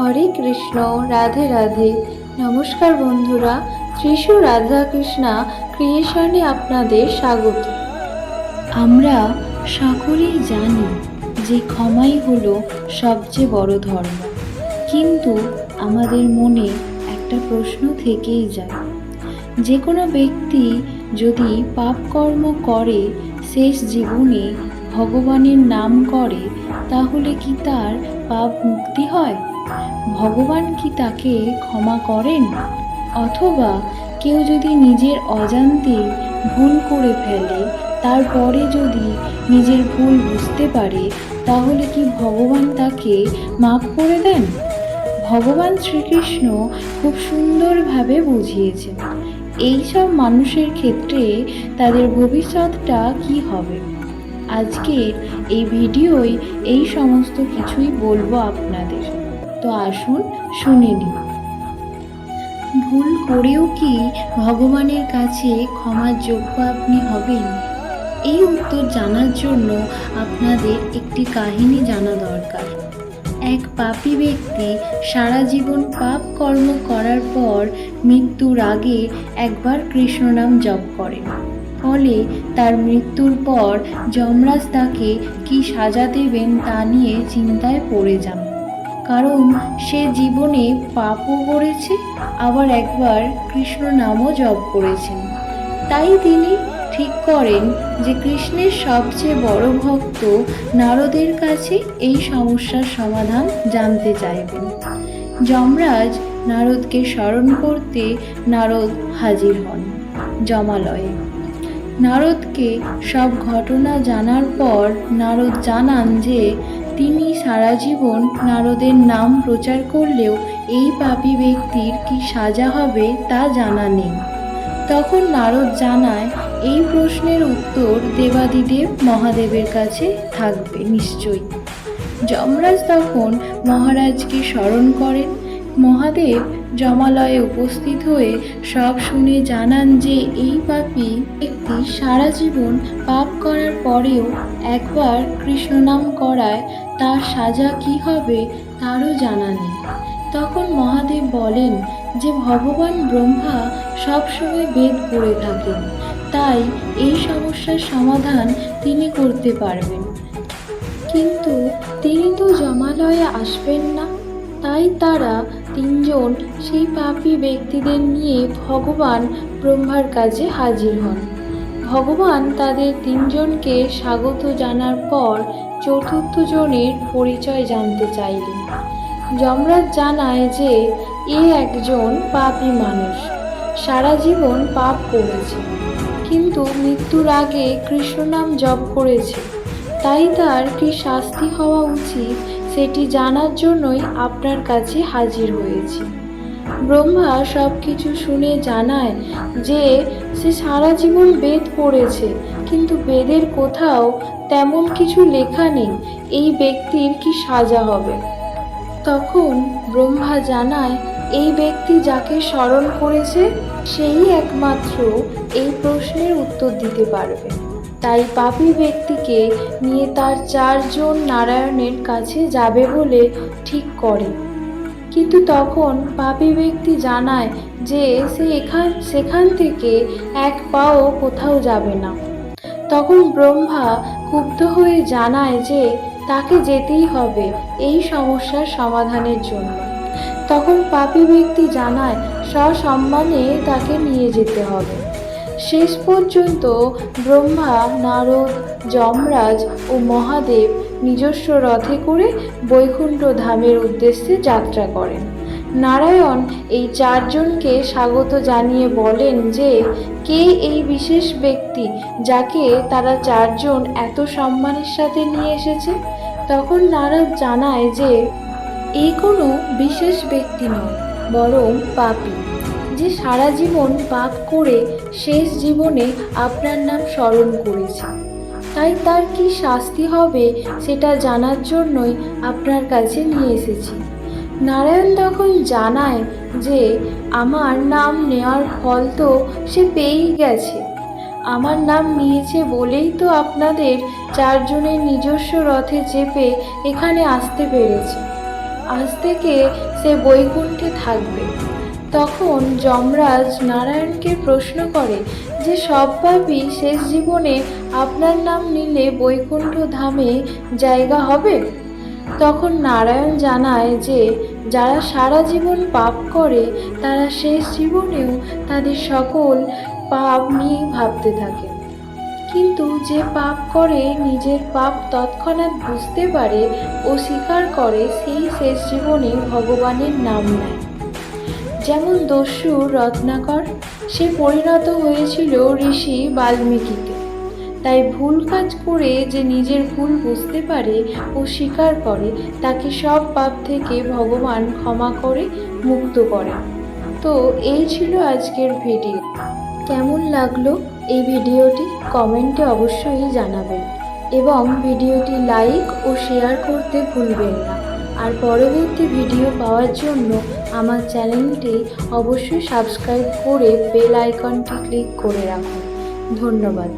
হরে কৃষ্ণ, রাধে রাধে। নমস্কার বন্ধুরা ত্রিশু রাধা কৃষ্ণা ক্রিয়েশনে আপনাদের স্বাগত। আমরা সকলেই জানি যে ক্ষমাই হলো সবচেয়ে বড় ধর্ম। কিন্তু আমাদের মনে একটা প্রশ্ন থেকেই যায়। যে কোনো ব্যক্তি যদি পাপ কর্ম করে, শেষ জীবনে ভগবানের নাম করে, তাহলে কি তার পাপ মুক্তি হয়? ভগবান কি তাকে ক্ষমা করেন? অথবা কেউ যদি নিজের অজান্তে ভুল করে ফেলে, তারপরে যদি নিজের ভুল বুঝতে পারে, তাহলে কি ভগবান তাকে মাফ করে দেন? ভগবান শ্রীকৃষ্ণ খুব সুন্দরভাবে বুঝিয়েছেন, এইসব মানুষের ক্ষেত্রে তাদের ভবিষ্যৎটা কি হবে? আজকের এই ভিডিওয় এই সমস্ত কিছুই বলব আপনাদের। তো আসুন শুনে নিন ভুল করেও কি ভগবানের কাছে ক্ষমার যোগ্য আপনি হবেন? এই উত্তর জানার জন্য আপনাদের একটি কাহিনী জানা দরকার। এক পাপী ব্যক্তি সারা জীবন পাপ কর্ম করার পর মৃত্যুর আগে একবার কৃষ্ণনাম জপ করেন ফলে তার মৃত্যুর পর যমরাজ তাকে কি সাজা দেবেন তা নিয়ে চিন্তায় পড়ে যান। কারণ সে জীবনে পাপও করেছে, আবার একবার কৃষ্ণ নামও জপ করেছেন। তাই তিনি ঠিক করেন যে কৃষ্ণের সবচেয়ে বড় ভক্ত নারদের কাছে এই সমস্যার সমাধান জানতে চাইবেন। যমরাজ নারদকে স্মরণ করতে নারদ হাজির হন জমালয়ে নারদকে সব ঘটনা জানার পর নারদ জানান যে তিনি সারা জীবন নারদের নাম প্রচার করলেও এই পাপী ব্যক্তির কি সাজা হবে তা জানা নেই। তখন নারদ জানায়, এই প্রশ্নের উত্তর দেবাদিদেব মহাদেবের কাছে থাকবে নিশ্চয়ই। যমরাজ তখন মহারাজকে স্মরণ করেন মহাদেব জমালয়ে উপস্থিত হয়ে সব শুনে জানান যে এই পাপী একটি সারা জীবন পাপ করার পরেও একবার কৃষ্ণ নাম করায় তার সাজা কি হবে তারও জানা নেই। তখন মহাদেব বলেন যে ভগবান ব্রহ্মা সবসময় বেদ পড়ে থাকেন, তাই এই সমস্যার সমাধান তিনি করতে পারবেন। কিন্তু তিনি তো জমালয়ে আসবেন না, তাই তারা তিনজন সেই পাপী ব্যক্তিদের নিয়ে ভগবান ব্রহ্মার কাছে হাজির হন। ভগবান তাদের তিনজনকে স্বাগত জানার পর চতুর্থ জনের পরিচয় জানতে চাইলেন। যমরাজ জানায় যে এ একজন পাপী মানুষ। সারা জীবন পাপ করেছে, কিন্তু মৃত্যুর আগে কৃষ্ণ নাম জপ করেছে। তাই তার কি শাস্তি হওয়া উচিত সেটি জানার জন্যই আপনার কাছে হাজির হয়েছি। ব্রহ্মা সব কিছু শুনে জানায় যে সে সারা জীবন বেদ পড়েছে, কিন্তু বেদের কোথাও তেমন কিছু লেখা নেই, এই ব্যক্তির কি সাজা হবে? তখন ব্রহ্মা জানায়, এই ব্যক্তি যাকে স্মরণ করেছে, সেই একমাত্র এই প্রশ্নের উত্তর দিতে পারবে। তাই পাপী ব্যক্তিকে নিয়ে তার চারজন নারায়ণের কাছে যাবে বলে ঠিক করে। কিন্তু তখন পাপী ব্যক্তি জানায় যে সে এখান, সেখান থেকে এক পাও কোথাও যাবে না। তখন ব্রহ্মা ক্ষুব্ধ হয়ে জানায় যে তাকে যেতেই হবে এই সমস্যার সমাধানের জন্য। তখন পাপী ব্যক্তি জানায় সসম্মানে তাকে নিয়ে যেতে হবে। শেষ পর্যন্ত ব্রহ্মা, নারদ, যমরাজ ও মহাদেব নিজস্ব রথে করে বৈকুণ্ঠ ধামের উদ্দেশ্যে যাত্রা করেন। নারায়ণ এই চারজনকে স্বাগত জানিয়ে বলেন যে, কে এই বিশেষ ব্যক্তি যাকে তারা চারজন এত সম্মানের সাথে নিয়ে এসেছে? তখন নারদ জানায় যে, এ কোনো বিশেষ ব্যক্তি নয়, বরং পাপী। যে সারা জীবন পাপ করে শেষ জীবনে আপনার নাম স্মরণ করেছে। তাই তার কি শাস্তি হবে সেটা জানার জন্যই আপনার কাছে নিয়ে এসেছি। নারায়ণ তখন জানায় যে, আমার নাম নেওয়ার ফল তো সে পেয়েই গেছে। আমার নাম নিয়েছে বলেই তো আপনাদের চারজনের নিজস্ব রথে চেপে এখানে আসতে পেরেছে। আজ থেকে সে বৈকুণ্ঠে থাকবে। তখন যমরাজ নারায়ণকে প্রশ্ন করে যে, সব পাপই শেষ জীবনে আপনার নাম নিলে বৈকুণ্ঠ ধামে জায়গা হবে? তখন নারায়ণ জানায় যে, যারা সারা জীবন পাপ করে, তারা শেষ জীবনেও তাদের সকল পাপ নিয়ে ভাবতে থাকে। কিন্তু যে পাপ করে, নিজের পাপ তৎক্ষণাৎ বুঝতে পারে ও স্বীকার করে, সেই শেষ জীবনে ভগবানের নাম নেয়। যেমন দস্যু রত্নাকর, সে পরিণত হয়েছিল ঋষি বাল্মীকিতে। তাই ভুল কাজ করে যে নিজের ভুল বুঝতে পারে ও স্বীকার করে, তাকে সব পাপ থেকে ভগবান ক্ষমা করে মুক্ত করে। তো এই ছিল আজকের ভিডিও। কেমন লাগল এই ভিডিওটি কমেন্টে অবশ্যই জানাবেন। এবং ভিডিওটি লাইক ও শেয়ার করতে ভুলবেন না। আর পরবর্তী ভিডিও পাওয়ার জন্য আমার চ্যানেলটি অবশ্যই সাবস্ক্রাইব করে বেল আইকনটি ক্লিক করে রাখুন। ধন্যবাদ।